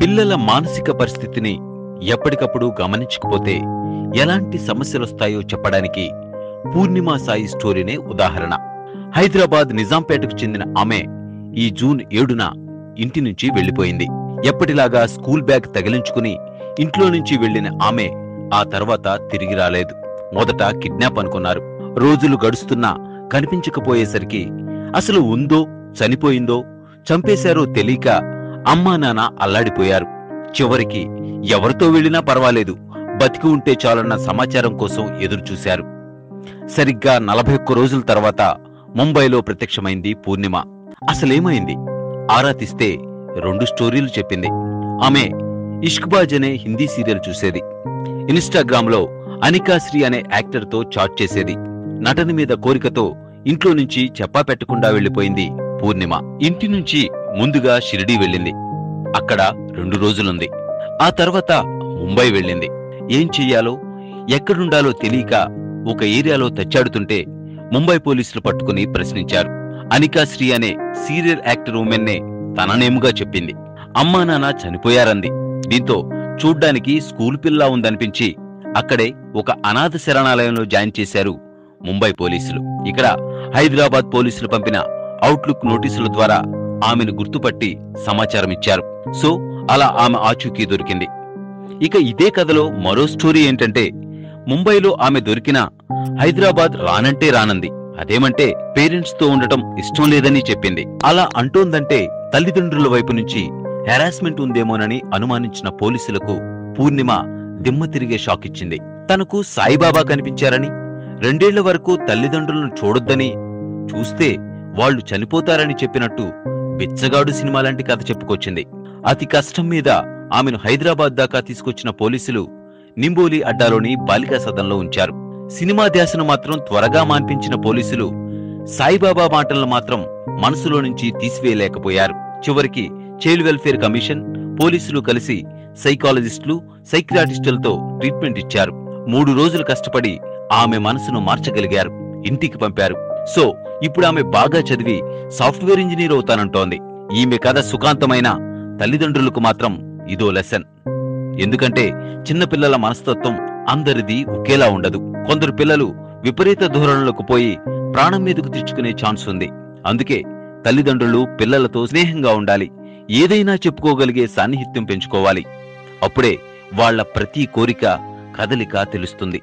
పిల్లల మానసిక పరిస్థితిని ఎప్పటికప్పుడు గమనించకపోతే ఎలాంటి సమస్యలొస్తాయో చెప్పడానికి పూర్ణిమ సాయి స్టోరీనే ఉదాహరణ. హైదరాబాద్ నిజాంపేటకు చెందిన ఆమె ఈ జూన్ ఏడున ఇంటి నుంచి వెళ్ళిపోయింది ఎప్పటిలాగా స్కూల్ బ్యాగ్ తగిలించుకుని ఇంట్లో నుంచి వెళ్ళిన ఆమె ఆ తర్వాత తిరిగి రాలేదు. మొదట కిడ్నాప్ అనుకున్నారు. రోజులు గడుస్తున్నా కనిపించకపోయేసరికి అసలు ఉందో చనిపోయిందో చంపేశారో తెలియక అమ్మా నాన్న అల్లాడిపోయారు. చివరికి ఎవరితో వెళ్ళినా పర్వాలేదు. బతికి ఉంటే చాలన్న సమాచారం కోసం ఎదురుచూశారు. సరిగ్గా నలభై ఒక్క రోజుల తర్వాత ముంబైలో ప్రత్యక్షమైంది పూర్ణిమ. అసలేమైంది? ఆరా తీస్తే రెండు స్టోరీలు చెప్పింది. ఆమె ఇష్క్బాజ్ అనే హిందీ సీరియల్ చూసేది. ఇన్స్టాగ్రామ్లో అనికాశ్రీ అనే యాక్టర్తో చాట్ చేసేది. నటన మీద కోరికతో ఇంట్లో నుంచి చెప్పా పెట్టకుండా వెళ్ళిపోయింది పూర్ణిమ. ఇంటి నుంచి ముందుగా షిరిడీ వెళ్ళింది. అక్కడ రెండు రోజులుంది. ఆ తర్వాత ముంబై వెళ్ళింది. ఏం చెయ్యాలో ఎక్కడుండాలో తెలియక ఒక ఏరియాలో తచ్చాడుతుంటే ముంబై పోలీసులు పట్టుకుని ప్రశ్నించారు. అనికాశ్రీ అనే సీరియల్ యాక్టర్ ఉమెన్నే తననేముగా చెప్పింది. అమ్మా నాన్న చనిపోయారంది. దీంతో చూడ్డానికి స్కూల్ పిల్ల ఉందనిపించి అక్కడే ఒక అనాథ శరణాలయంలో జాయిన్ చేశారు ముంబై పోలీసులు. ఇక్కడ హైదరాబాద్ పోలీసులు పంపిన అవుట్లుక్ నోటీసుల ద్వారా ఆమెను గుర్తుపట్టి సమాచారం ఇచ్చారు సో అలా ఆమె ఆచూకీ దొరికింది. ఇక ఇదే కథలో మరో స్టోరీ ఏంటంటే ముంబైలో ఆమె దొరికిన హైదరాబాద్ రానంటే రానంది. అదేమంటే పేరెంట్స్తో ఉండటం ఇష్టం లేదని చెప్పింది. అలా అంటోందంటే తల్లిదండ్రుల వైపు నుంచి హెరాస్మెంట్ ఉందేమోనని అనుమానించిన పోలీసులకు పూర్ణిమ దిమ్మ తిరిగే షాక్ ఇచ్చింది. తనకు సాయిబాబా కనిపించారని రెండేళ్ళ వరకు తల్లిదండ్రులను చూడొద్దని చూస్తే వాళ్ళు చనిపోతారని చెప్పినట్టు బిచ్చగాడు సినిమా లాంటి కథ చెప్పుకొచ్చింది. అతి కష్టం మీద ఆమెను హైదరాబాద్ దాకా తీసుకొచ్చిన పోలీసులు నింబోలి అడ్డాలోని బాలికా సదన్లో ఉంచారు. సినిమా ధ్యాసను మాత్రం త్వరగా మాన్పించిన పోలీసులు సాయిబాబా మాటలను మాత్రం మనసులో నుంచి తీసివేయలేకపోయారు. చివరికి చైల్డ్ వెల్ఫేర్ కమిషన్ పోలీసులు కలిసి సైకాలజిస్టులు సైక్రాటిస్టులతో ట్రీట్మెంట్ ఇచ్చారు. మూడు రోజులు కష్టపడి ఆమె మనసును మార్చగలిగారు. ఇంటికి పంపారు. సో ఇప్పుడు ఆమె బాగా చదివి సాఫ్ట్వేర్ ఇంజనీర్ అవుతానంటోంది. ఈమె కథ సుఖాంతమైన తల్లిదండ్రులకు మాత్రం ఇదో లెసన్. ఎందుకంటే చిన్నపిల్లల మనస్తత్వం అందరిది ఒకేలా ఉండదు. కొందరు పిల్లలు విపరీత ధోరణులకు పోయి ప్రాణం మీదకు తెచ్చుకునే ఛాన్స్ ఉంది. అందుకే తల్లిదండ్రులు పిల్లలతో స్నేహంగా ఉండాలి. ఏదైనా చెప్పుకోగలిగే సాన్నిహిత్యం పెంచుకోవాలి. అప్పుడే వాళ్ళ ప్రతి కోరిక కదలిక తెలుస్తుంది.